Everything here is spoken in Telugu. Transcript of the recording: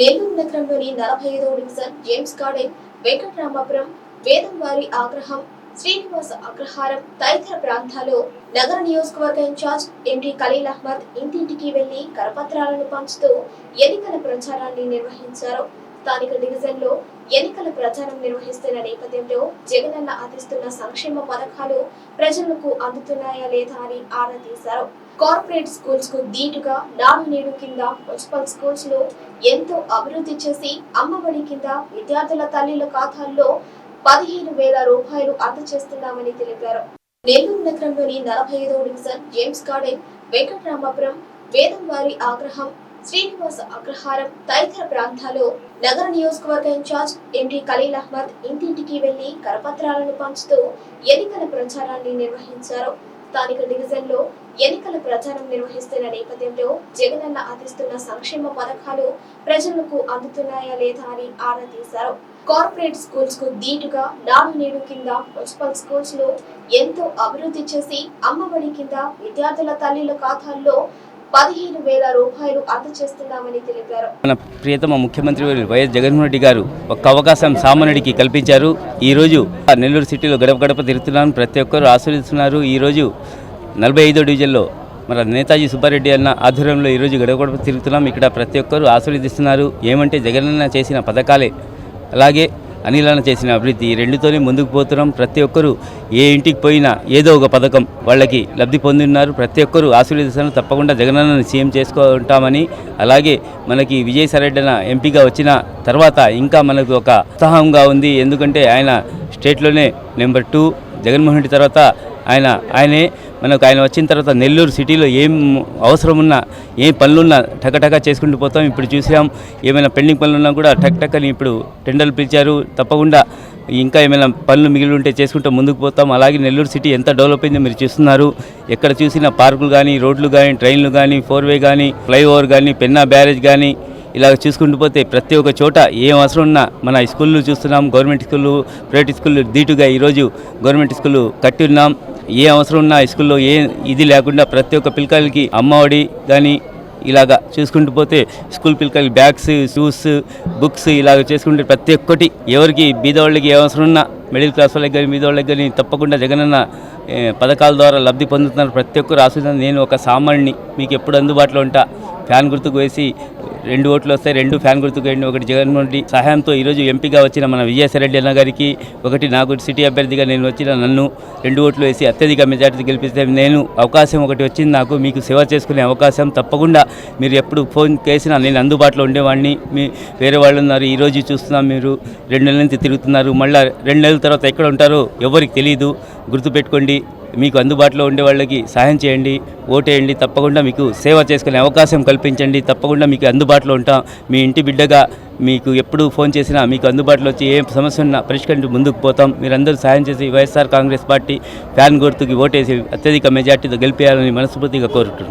నెల్లూరు నగరంలోని నలభై ఐదవ డివిజన్ జేమ్స్ గార్డెన్ వెంకటరామాపురం వేదంవారి ఆగ్రహం శ్రీనివాస అగ్రహారం తదితర ప్రాంతాల్లో నగర నియోజకవర్గ ఇన్ఛార్జ్ ఎండి ఖలీల్ అహ్మద్ ఇంటింటికి వెళ్ళి కరపత్రాలను పంచుతూ ఎన్నికల ప్రచారాన్ని నిర్వహించారు. స్థానిక డివిజన్లో ఎన్నికల ప్రచారం నిర్వహిస్తున్న నేపథ్యంలో జగనన్న అందిస్తున్న సంక్షేమ పథకాలు ప్రజలకు అందుతున్నాయా లేదా అని ఆరా తీశారు. కార్పొరేట్ స్కూల్స్కు ధీటుగా నాడు నేడు కింద మున్సిపల్ స్కూల్స్లో ఎంతో అభివృద్ధి చేసి అమ్మఒడి కింద విద్యార్థుల తల్లిల ఖాతాల్లో పదిహేను వేల రూపాయలు అందజేస్తున్నామని తెలిపారు. నెల్లూరు నగరంలోని నలభై ఐదవ డివిజన్ జేమ్స్ గార్డెన్ వెంకటరామాపురం వేదంవారి ఆగ్రహం శ్రీనివాస్ అగ్రహారం తదితర ప్రాంతాల్లో నగర నియోజకవర్గ ఇన్ఛార్జ్ ఎండి ఖలీల్ అహ్మద్ ఇంటింటికి వెళ్ళి కరపత్రాలను పంచుతూ ఎన్నికల ప్రచారాన్ని నిర్వహించారు. స్థానిక డివిజన్లో ఎన్నికల ప్రచారం నిర్వహిస్తున్న నేపథ్యంలో జగనన్న అందిస్తున్న సంక్షేమ పథకాలు ప్రజలకు అందుతున్నాయా లేదా అని ఆరా తీశారు. కార్పొరేట్ స్కూల్స్కు దీటుగా నాడు నేడు కింద మున్సిపల్ స్కూల్స్లో ఎంతో అభివృద్ధి చేసి అమ్మఒడి కింద విద్యార్థుల తల్లిల ఖాతాల్లో పదిహేను వేల రూపాయలు అందజేస్తున్నామని తెలిపారు. మన ప్రియతమ ముఖ్యమంత్రి వైఎస్ జగన్మోహన్ రెడ్డి గారు ఒక అవకాశం సామాన్యుడికి కల్పించారు. ఈరోజు ఆ నెల్లూరు సిటీలో గడప గడప తిరుగుతున్నాను ప్రతి ఒక్కరు ఆస్వాదిస్తున్నారు ఈరోజు నలభై ఐదో డివిజన్లో మన నేతాజీ సుబ్బారెడ్డి అన్న ఆధ్వర్యంలో ఈరోజు గడప గడప తిరుగుతున్నాం. ఇక్కడ ప్రతి ఒక్కరు ఆస్వాదిస్తున్నారు ఏమంటే జగనన్న చేసిన పథకాలే. అలాగే అనిలన చేసిన అభివృద్ధి. రెండుతోనే ముందుకు పోతున్నాం. ప్రతి ఒక్కరూ ఏ ఇంటికి పోయినా ఏదో ఒక పథకం వాళ్ళకి లబ్ధి పొందిన్నారు. ప్రతి ఒక్కరూ ఆశీర్వదిస్తాను తప్పకుండా జగనన్నని సీఎం చేసుకుంటామని అలాగే మనకి విజయసాయిరెడ్డిన ఎంపీగా వచ్చిన తర్వాత ఇంకా మనకు ఒక ఉత్సాహంగా ఉంది. ఎందుకంటే ఆయన స్టేట్లోనే నెంబర్ టూ. జగన్మోహన్ రెడ్డి తర్వాత ఆయన ఆయనే. మనకు ఆయన వచ్చిన తర్వాత నెల్లూరు సిటీలో ఏం అవసరం ఉన్నా ఏం పనులున్నా టకటకా చేసుకుంటూ పోతాం. ఇప్పుడు చూసాం ఏమైనా పెండింగ్ పనులు ఉన్నా కూడా టక్ టక్ అని ఇప్పుడు టెండర్లు పిలిచారు. తప్పకుండా ఇంకా ఏమైనా పనులు మిగిలి ఉంటే చేసుకుంటూ ముందుకు పోతాం. అలాగే నెల్లూరు సిటీ ఎంత డెవలప్ అయిందో మీరు చూస్తున్నారు. ఎక్కడ చూసినా పార్కులు కానీ రోడ్లు కానీ ట్రైన్లు కానీ ఫోర్వే కానీ ఫ్లైఓవర్ కానీ పెన్నా బ్యారేజ్ కానీ ఇలా చూసుకుంటూ పోతే ప్రతి ఒక్క చోట ఏం అవసరం ఉన్నా మన స్కూళ్ళు చూస్తున్నాం. గవర్నమెంట్ స్కూళ్ళు ప్రైవేట్ స్కూళ్ళు దీటుగా ఈరోజు గవర్నమెంట్ స్కూళ్ళు కట్టి ఉన్నాం. ఏ అవసరం ఉన్నా స్కూల్లో ఏ ఇది లేకుండా ప్రతి ఒక్క పిల్లకాయలకి అమ్మఒడి కానీ ఇలాగా చూసుకుంటూ పోతే స్కూల్ పిల్లకాయలకి బ్యాగ్స్ షూస్ బుక్స్ ఇలాగ చేసుకుంటే ప్రతి ఒక్కటి ఎవరికి బీదవాళ్ళకి ఏ అవసరం ఉన్నా మిడిల్ క్లాస్ వాళ్ళకి కానీ మీద వాళ్ళకి కానీ తప్పకుండా జగనన్న పథకాల ద్వారా లబ్ధి పొందుతున్నారు. ప్రతి ఒక్కరు ఆశిస్తున్నారు. నేను ఒక సామాన్యుని మీకు ఎప్పుడు అందుబాటులో ఉంటా? ఫ్యాన్ గుర్తుకు వేసి రెండు ఓట్లు వస్తాయి రెండు ఫ్యాన్ గుర్తుకు వేయండి. ఒకటి జగన్మోహన్ రెడ్డి సహాయంతో ఈరోజు ఎంపీగా వచ్చిన మన విజయసాయిరెడ్డి అన్న గారికి ఒకటి నాకు సిటీ అభ్యర్థిగా నేను వచ్చిన నన్ను రెండు ఓట్లు వేసి అత్యధిక మెజార్టీ గెలిపిస్తే నేను అవకాశం ఒకటి వచ్చింది నాకు. మీకు సేవ చేసుకునే అవకాశం తప్పకుండా మీరు ఎప్పుడు ఫోన్ చేసినా నేను అందుబాటులో ఉండేవాడిని. మీ వేరే వాళ్ళు ఉన్నారు. ఈరోజు చూస్తున్నాం మీరు. రెండు నెలల నుంచి తిరుగుతున్నారు. మళ్ళీ రెండు నెలల తర్వాత ఎక్కడ ఉంటారో ఎవరికి తెలియదు గుర్తుపెట్టుకోండి మీకు అందుబాటులో ఉండే వాళ్ళకి సహాయం చేయండి ఓటేయండి తప్పకుండా మీకు సేవ చేసుకునే అవకాశం కల్పించండి తప్పకుండా మీకు అందుబాటులో ఉంటాం. మీ ఇంటి బిడ్డగా మీకు ఎప్పుడు ఫోన్ చేసినా మీకు అందుబాటులో వచ్చి ఏ సమస్య ఉన్నా పరిష్కరించి ముందుకు పోతాం. మీరందరూ సహాయం చేసి వైఎస్ఆర్ కాంగ్రెస్ పార్టీ ఫ్యాన్ గుర్తుకి ఓటేసి అత్యధిక మెజార్టీతో గెలిపేయాలని మనస్ఫూర్తిగా కోరుకుంటున్నాను